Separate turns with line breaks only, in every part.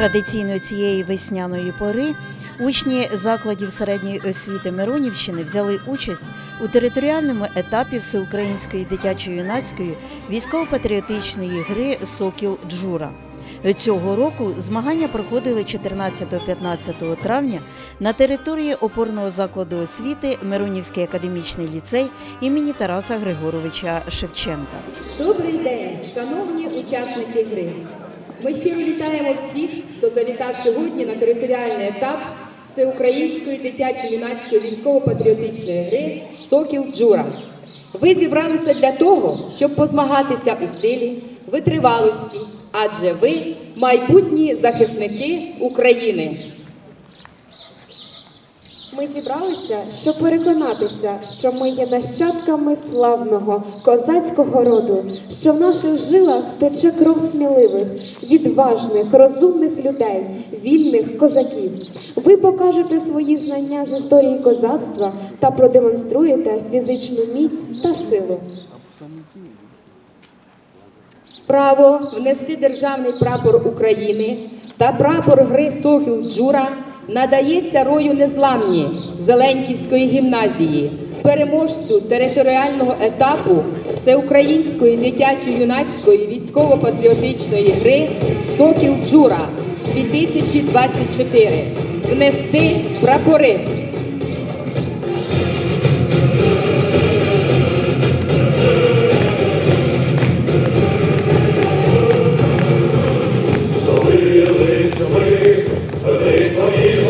Традиційно цієї весняної пори учні закладів середньої освіти Миронівщини взяли участь у територіальному етапі всеукраїнської дитячо-юнацької військово-патріотичної гри Сокіл Джура. Цього року змагання проходили 14-15 травня на території опорного закладу освіти Миронівський академічний ліцей імені Тараса Григоровича Шевченка.
Добрий день, шановні учасники гри. Ми щиро вітаємо всіх, хто завітав сьогодні на територіальний етап Всеукраїнської дитячо-юнацької військово-патріотичної гри Сокіл Джура. Ви зібралися для того, щоб позмагатися у силі, витривалості, адже ви майбутні захисники України.
Ми зібралися, щоб переконатися, що ми є нащадками славного козацького роду, що в наших жилах тече кров сміливих, відважних, розумних людей, вільних козаків. Ви покажете свої знання з історії козацтва та продемонструєте фізичну міць та силу.
Право внести державний прапор України та прапор гри Сокіл Джура надається рою незламні Зеленківської гімназії, переможцю територіального етапу Всеукраїнської дитячо-юнацької військово-патріотичної гри Сокіл Джура 2024. Внести прапори.
Злились ми в лихої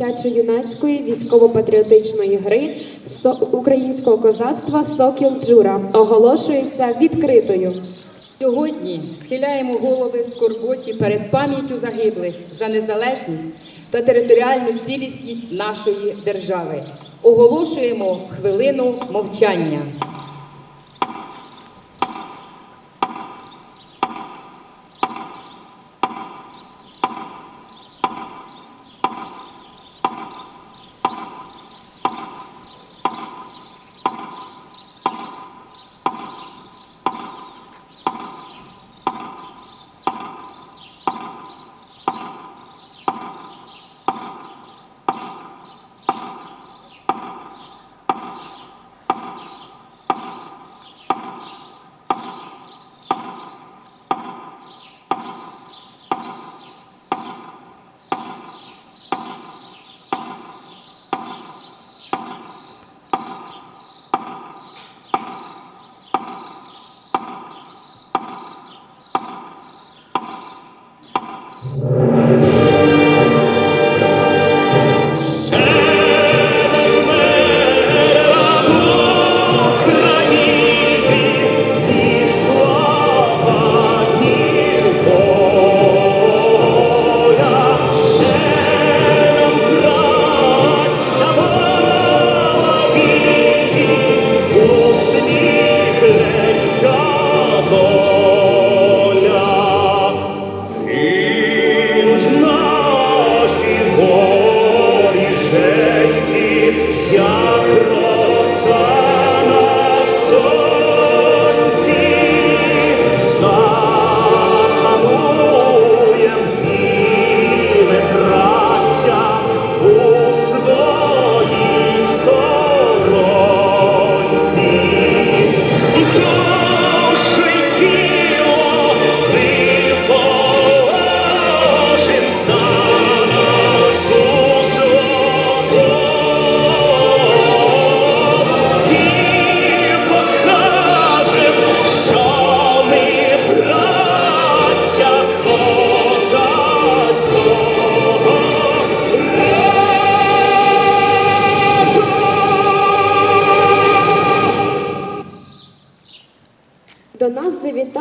дитячо-юнацької військово-патріотичної гри «Со- українського козацтва Сокіл Джура оголошується відкритою.
Сьогодні схиляємо голови в скорботі перед пам'яттю загиблих за незалежність та територіальну цілісність нашої держави. Оголошуємо хвилину мовчання.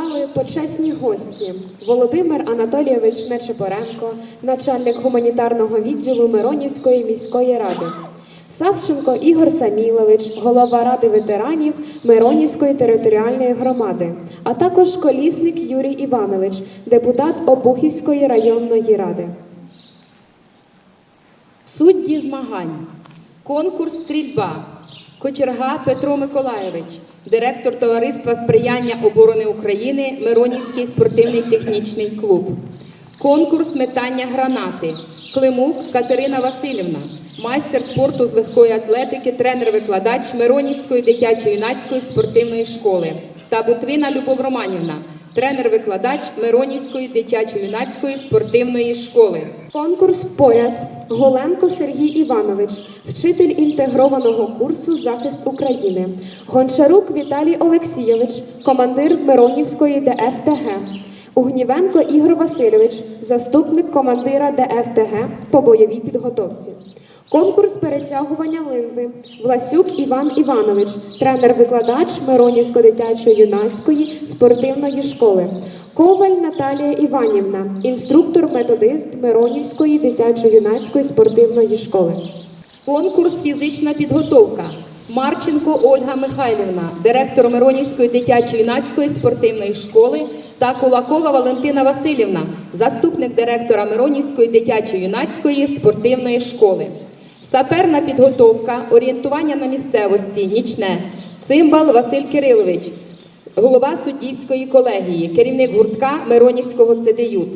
Нас почесні гості Володимир Анатолійович Нечепоренко, начальник гуманітарного відділу Миронівської міської ради. Савченко Ігор Самілович, голова ради ветеранів Миронівської територіальної громади, а також колісник Юрій Іванович, депутат Обухівської районної ради.
Судді змагань. Конкурс стрільба. Кочерга Петро Миколаєвич, директор Товариства сприяння оборони України Миронівський спортивний технічний клуб. Конкурс метання гранати. Климук Катерина Васильівна, майстер спорту з легкої атлетики, тренер-викладач Миронівської дитячо-юнацької спортивної школи. Та Бутвина Любов Романівна, тренер-викладач Миронівської дитячо-юнацької спортивної школи.
Конкурс впоряд. Голенко Сергій Іванович, вчитель інтегрованого курсу Захист України. Гончарук Віталій Олексійович, командир Миронівської ДФТГ. Угнівенко Ігор Васильович, заступник командира ДФТГ по бойовій підготовці. Конкурс перетягування линви. Власюк Іван Іванович, тренер-викладач Миронівської дитячо-юнацької спортивної школи. Коваль Наталія Іванівна, інструктор-методист Миронівської дитячо-юнацької спортивної школи.
Конкурс фізична підготовка. Марченко Ольга Михайлівна, директор Миронівської дитячо-юнацької спортивної школи та Кулакова Валентина Васильівна, заступник директора Миронівської дитячо-юнацької спортивної школи. Саперна підготовка, орієнтування на місцевості, нічне. Цимбал Василь Кирилович, голова суддівської колегії, керівник гуртка Миронівського ЦДЮТ.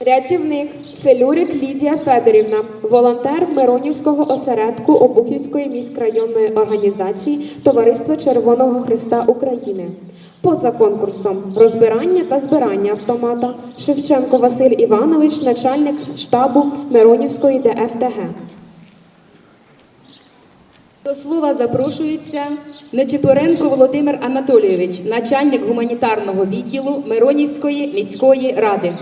Рятівник Целюрик Лідія Федорівна, волонтер Миронівського осередку Обухівської міськрайонної організації Товариства Червоного Христа України. Поза конкурсом розбирання та збирання автомата Шевченко Василь Іванович, начальник штабу Миронівської ДФТГ.
До слова запрошується Нечипоренко Володимир Анатолійович, начальник гуманітарного відділу Миронівської міської ради.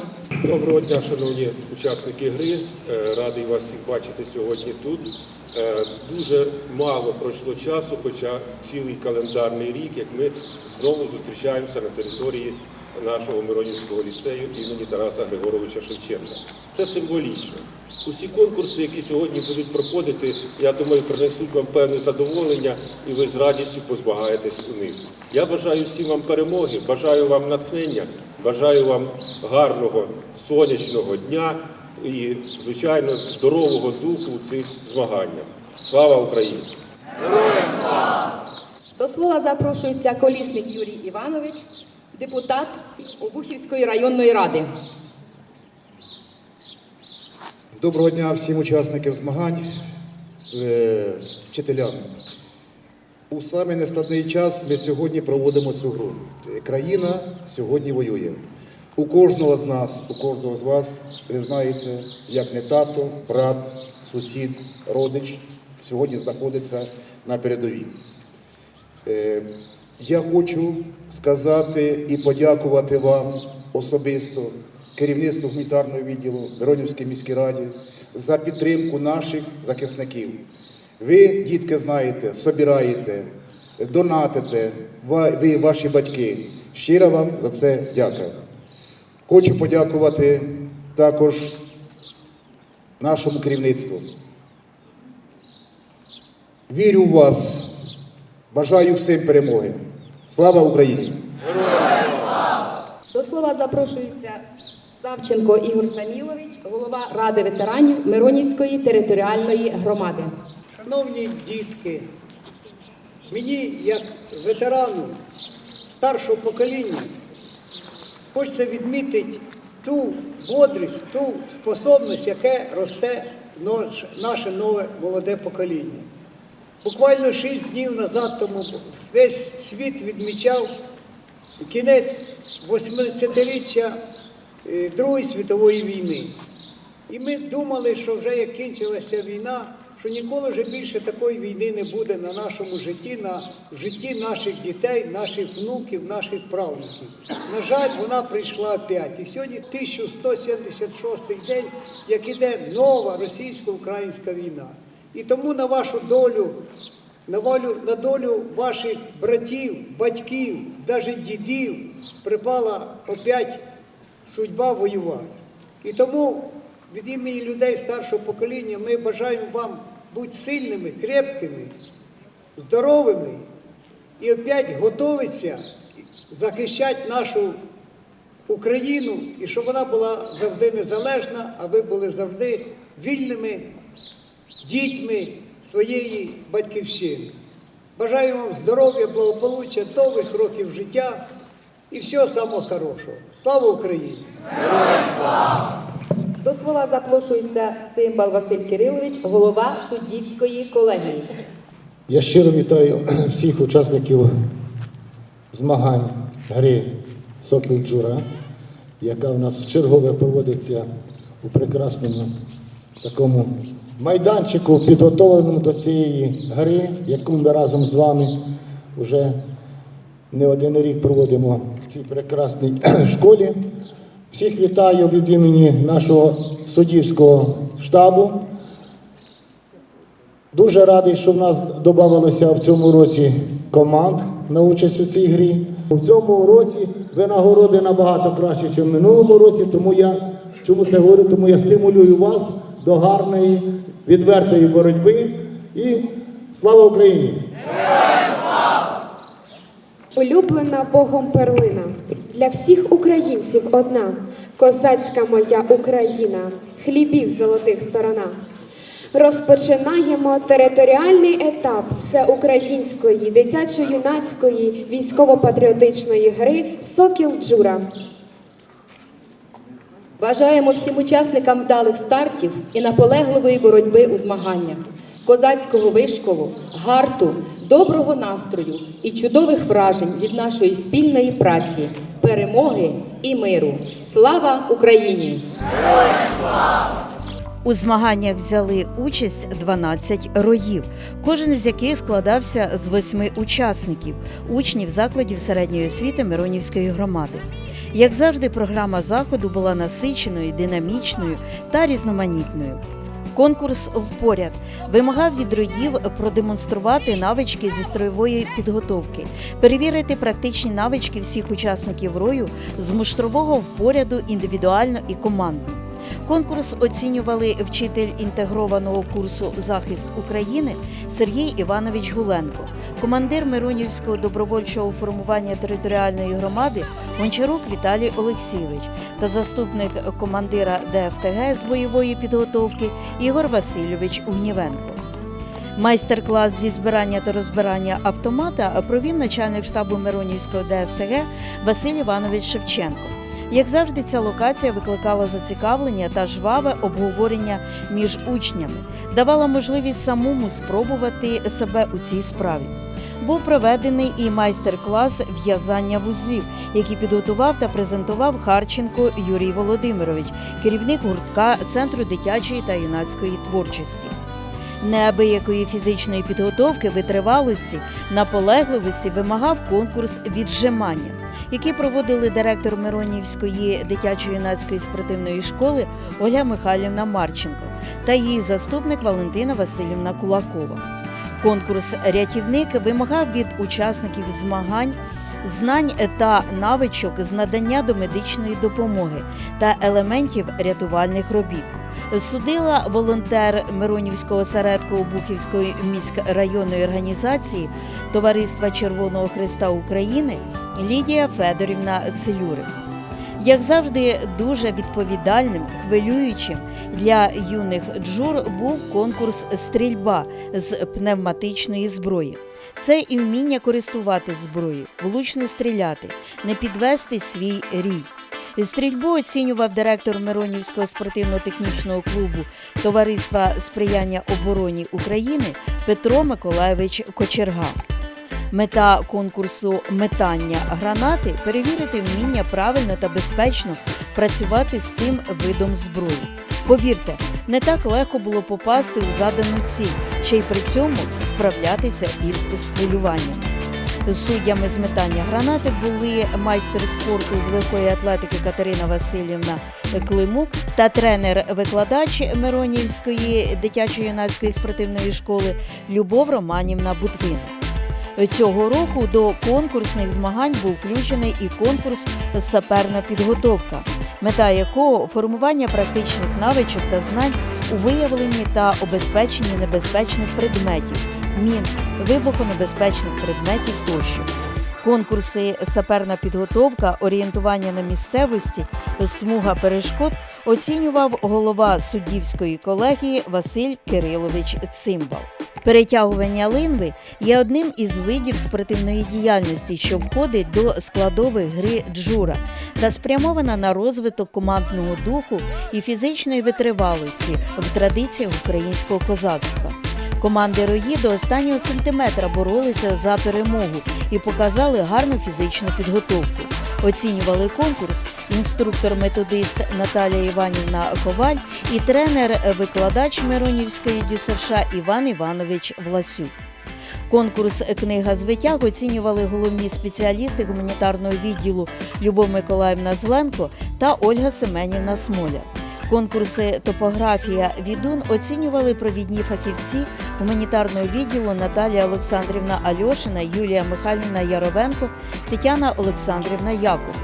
Доброго дня, шановні учасники гри. Е, Радий вас всіх бачити сьогодні тут. Е, Дуже мало пройшло часу, хоча цілий календарний рік, як ми знову зустрічаємося на території нашого Миронівського ліцею імені Тараса Григоровича Шевченка. Це символічно. Усі конкурси, які сьогодні будуть проходити, я думаю, принесуть вам певне задоволення, і ви з радістю позбагаєтесь у них. Я бажаю всім вам перемоги, бажаю вам натхнення, бажаю вам гарного сонячного дня і, звичайно, здорового духу у цих змаганнях. Слава Україні!
До слова запрошується колісник Юрій Іванович, депутат Обухівської районної ради.
Доброго дня всім учасникам змагань, е, вчителям. У самий нескладний час ми сьогодні проводимо цю гру. Країна сьогодні воює. У кожного з нас, у кожного з вас, ви знаєте, як не тато, брат, сусід, родич сьогодні знаходиться на передовій. Е, Я хочу сказати і подякувати вам особисто, керівництву гуманітарного відділу Миронівській міській раді за підтримку наших захисників. Ви, дітки, знаєте, собираєте, донатите, ви, ваші батьки. Щиро вам за це дякую. Хочу подякувати також нашому керівництву. Вірю в вас. Бажаю всім перемоги. Слава Україні!
До слова запрошується Савченко Ігор Самілович, голова Ради ветеранів Миронівської територіальної громади.
Шановні дітки, мені як ветерану старшого покоління хочеться відмітити ту бодрість, ту способність, яке росте наше нове молоде покоління. Буквально шість днів назад тому весь світ відмічав кінець 80-річчя е, Другої світової війни. І ми думали, що вже як кінчилася війна, що ніколи вже більше такої війни не буде на нашому житті, на житті наших дітей, наших внуків, наших правнуків. На жаль, вона прийшла опять. І сьогодні 1176 день, як іде нова російсько-українська війна. І тому на вашу долю на волю, на долю ваших братів, батьків, навіть дідів припала опять судьба воювати. І тому від імені людей старшого покоління ми бажаємо вам бути сильними, крепкими, здоровими і опять готуватися захищати нашу Україну і щоб вона була завжди незалежна, а ви були завжди вільними дітьми своєї батьківщини. Бажаю вам здоров'я, благополуччя, довгих років життя і всього самого хорошого. Слава Україні!
До слова запрошується Цимбал Василь Кирилович, голова суддівської колегії.
Я щиро вітаю всіх учасників змагань гри Сокіл Джура, яка в нас вчергове проводиться у прекрасному такому майданчику, підготовленому до цієї гри, яку ми разом з вами вже не один рік проводимо в цій прекрасній школі. Всіх вітаю від імені нашого суддівського штабу. Дуже радий, що в нас додавалося в цьому році команд на участь у цій грі. У цьому році винагороди набагато краще, ніж в минулому році, тому я чому це говорю, тому я стимулюю вас до гарної, відвертої боротьби і слава Україні!
Улюблена Богом перлина для всіх українців одна, козацька моя Україна, хлібів золотих сторона. Розпочинаємо територіальний етап всеукраїнської дитячо-юнацької військово-патріотичної гри Сокіл Джура.
Бажаємо всім учасникам вдалих стартів і наполегливої боротьби у змаганнях, козацького вишколу, гарту, доброго настрою і чудових вражень від нашої спільної праці, перемоги і миру. Слава Україні!
У змаганнях взяли участь 12 роїв, кожен з яких складався з восьми учасників, учнів закладів середньої освіти Миронівської громади. Як завжди, програма заходу була насиченою, динамічною та різноманітною. Конкурс впоряд вимагав від родів продемонструвати навички зі строєвої підготовки, перевірити практичні навички всіх учасників рою з муштрового впоряду індивідуально і командно. Конкурс оцінювали вчитель інтегрованого курсу Захист України Сергій Іванович Гуленко, командир Миронівського добровольчого формування територіальної громади Гончарук Віталій Олексійович та заступник командира ДФТГ з бойової підготовки Ігор Васильович Угнівенко. Майстер-клас зі збирання та розбирання автомата провів начальник штабу Миронівського ДФТГ Василь Іванович Шевченко. Як завжди, ця локація викликала зацікавлення та жваве обговорення між учнями, давала можливість самому спробувати себе у цій справі. Був проведений і майстер-клас в'язання вузлів, який підготував та презентував Харченко Юрій Володимирович, керівник гуртка Центру дитячої та юнацької творчості. Неабиякої фізичної підготовки, витривалості, наполегливості вимагав конкурс віджимання, який проводили директор Миронівської дитячо-юнацької спортивної школи Ольга Михайлівна Марченко та її заступник Валентина Васильівна Кулакова. Конкурс рятівник вимагав від учасників змагань знань та навичок з надання домедичної допомоги та елементів рятувальних робіт. Судила волонтер Миронівського осередку Обухівської міськрайонної організації Товариства Червоного Христа України Лідія Федорівна Целюрик. Як завжди, дуже відповідальним, хвилюючим для юних джур був конкурс стрільба з пневматичної зброї. Це і вміння користувати зброєю, влучно стріляти, не підвести свій рій. Стрільбу оцінював директор Миронівського спортивно-технічного клубу Товариства сприяння обороні України Петро Миколаєвич Кочерга. Мета конкурсу метання гранати перевірити вміння правильно та безпечно працювати з цим видом зброї. Повірте, не так легко було попасти у задану ціль, ще й при цьому справлятися із схвилюванням. Суддями з метання гранати були майстер спорту з легкої атлетики Катерина Васильівна Климук та тренер-викладач Миронівської дитячо-юнацької спортивної школи Любов Романівна Бутвін. Цього року до конкурсних змагань був включений і конкурс Саперна підготовка, мета якого формування практичних навичок та знань у виявленні та обезпеченні небезпечних предметів, мін, вибухонебезпечних предметів тощо. Конкурси Саперна підготовка, орієнтування на місцевості, смуга перешкод оцінював голова суддівської колегії Василь Кирилович Цимбал. Перетягування линви є одним із видів спортивної діяльності, що входить до складових гри джура та спрямована на розвиток командного духу і фізичної витривалості в традиціях українського козацтва. Команди рої до останнього сантиметра боролися за перемогу і показали гарну фізичну підготовку. Оцінювали конкурс інструктор-методист Наталія Іванівна Коваль і тренер-викладач Миронівської ДЮСШ Іван Іванович Власюк. Конкурс Книга з витяг оцінювали головні спеціалісти гуманітарного відділу Любов Миколаївна Зленко та Ольга Семенівна Смоля. Конкурси Топографія Відун оцінювали провідні фахівці гуманітарного відділу Наталія Олександрівна Альошина, Юлія Михайлівна Яровенко, Тетяна Олександрівна Яков.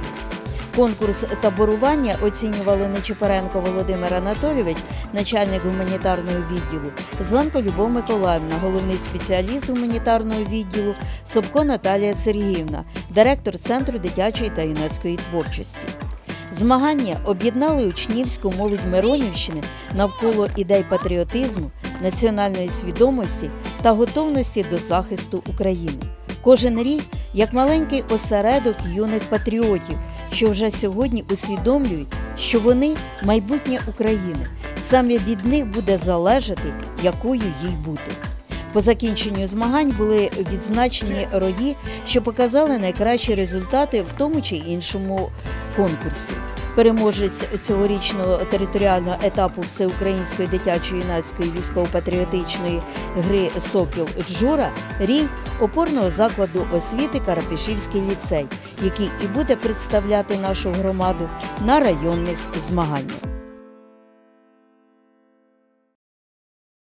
Конкурс таборування оцінювали Нечипаренко Володимир Анатолійович, начальник гуманітарного відділу, Зленко Любов Миколаївна, головний спеціаліст гуманітарного відділу, Собко Наталія Сергіївна, директор Центру дитячої та юнацької творчості. Змагання об'єднали учнівську молодь Миронівщини навколо ідей патріотизму, національної свідомості та готовності до захисту України. Кожен рік як маленький осередок юних патріотів, що вже сьогодні усвідомлюють, що вони майбутнє України. Саме від них буде залежати, якою їй бути. По закінченню змагань були відзначені рої, що показали найкращі результати в тому чи іншому конкурсі. Переможець цьогорічного територіального етапу всеукраїнської дитячої юнацької військово-патріотичної гри Сокіл Джура рій опорного закладу освіти Карапішівський ліцей, який і буде представляти нашу громаду на районних змаганнях.